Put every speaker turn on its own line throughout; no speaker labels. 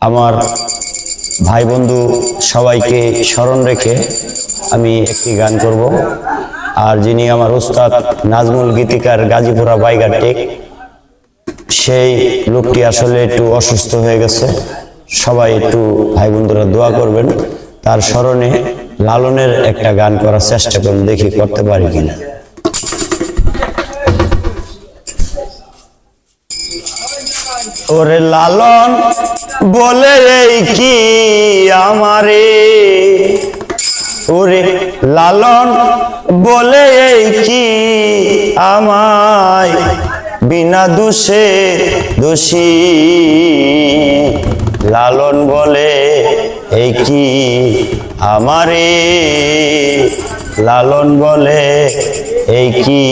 আমার ভাই বন্ধু সবাইকে স্মরণ রেখে আমি একটি গান করব। আর যিনি আমার উস্তাদ নাজমুল গীতিকার গাজীপুরা বাইগাটেক সেই লোকটি আসলে একটু অসুস্থ হয়ে গেছে। সবাই একটু ভাই বন্ধুরা দোয়া করবেন। তার স্মরণে লালনের একটা গান করার চেষ্টা করুন, দেখি করতে পারি কিনা। ওরে লালন, বলে এই কি আমারে? ওরে লালন, বলে এই কি আমায়? বিনা দোষে দোষী। লালন, বলে এই কি আমারে? লালন, বলে এই কি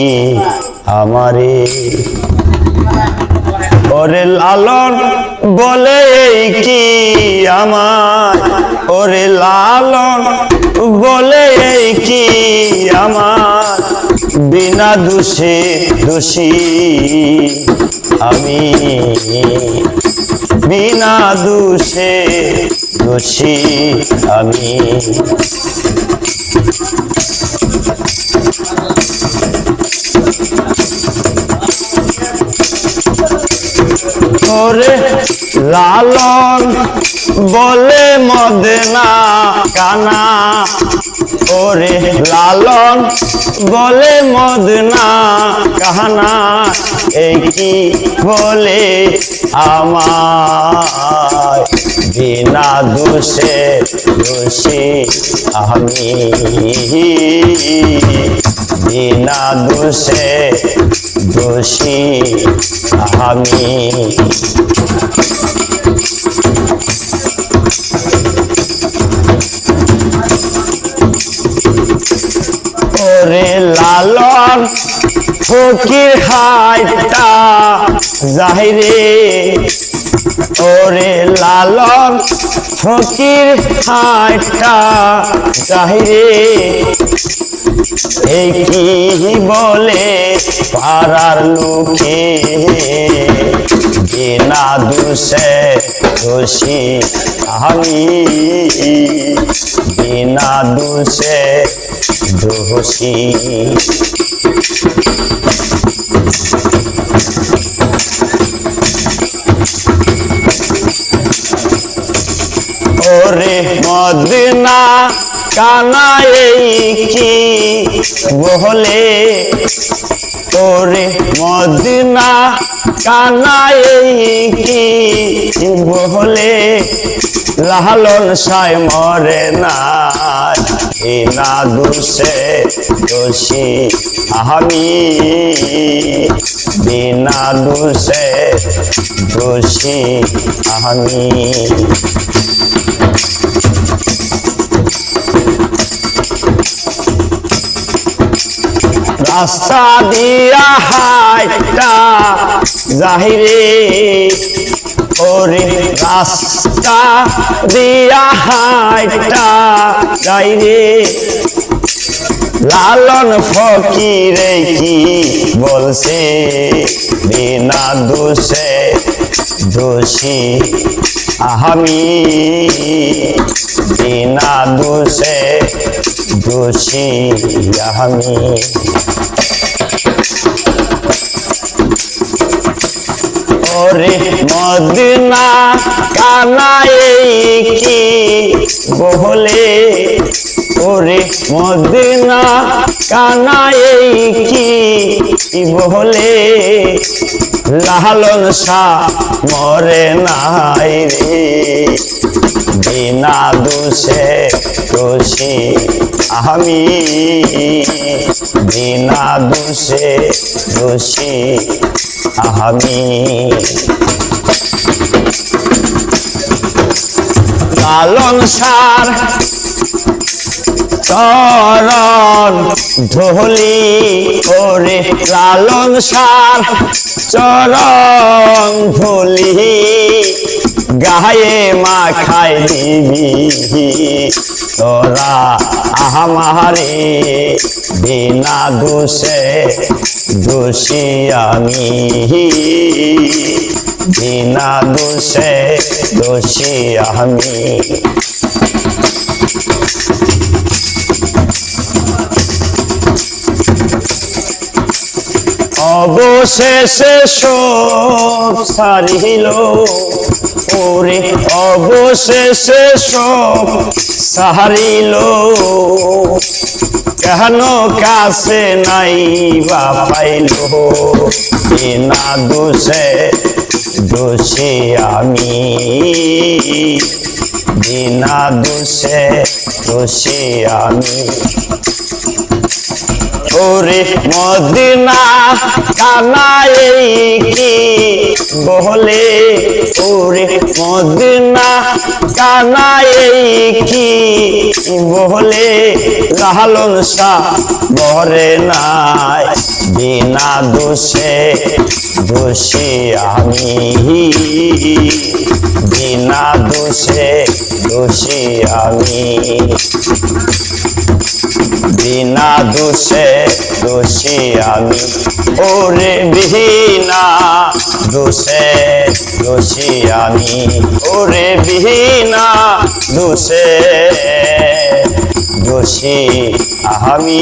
আমারে? ওরে লালন বলে কি আমার ওরে লালন বলে কি আমার বিনা দোষে দোষী আমি। বিনা দোষে দোষী আমি। ওরে লালন বলে মদনা কানা, ওরে লালন, বলে মদনা কানা, এই কি বলে আমার বিনা দোষে দোষী আমি। বিনা দোষে দোষী আমি। ওরে লালন, ফকির হাইটা জাহিরে। ওরে লালন, ফকির হাইটা জাহিরে। এই কি বলে পাড়ার লোকে? বিনা দোষে দোষী আমি বিনা দোষে দোষী। ওরে মদিনা কানা এই কি বহলে ওরে মদিনা কানা লালন সাই মরে না না দোষে দোষী আমি বিনা দোষে দোষী আমি রাস্তা দিয়া হাইটা জাহিরে ওরে রাস্তা দিয়া হাইটা যাইরে লালন ফকিরে কি বলছে? বিনা দোষে দোষী আমি বিনা দোষে দোষী আমি ওরে মদিনা কানা এই কি বহলে ওরে মদিনা কানা এই কি বহলে। লালন শাহ মরে নাই রে। বিনা দোষে দোষী আমি। বিনা দোষে দোষী আমি। লালন সার চরণ ধলি ওরে লালন সার চরণ ধলি গায়ে মা খাই দিবি, তোরা আহামারে বিনা দোষে দোষী আমি। বিনা দোষে দোষী আমি। অবশেষে সব সারিল। ওরে, অবশেষে সব সারিল। কেন কাছে নাই বা পাইল? বিনা দোষে দোষী আমি? বিনা দোষে দোষী আমি? ওরে মদিনা কানাই কি বলে ওরে মদিনা কানাই কি শাহ বহরে নাই, বিনা দোষে দোষী আমি। বিনা দোষে দোষী আমি। বিনা দোষে দোষী আমি। ওরে বিহীনা দোষে দোষী আমি। ওরে বিহীনা দোষে দোষী আমি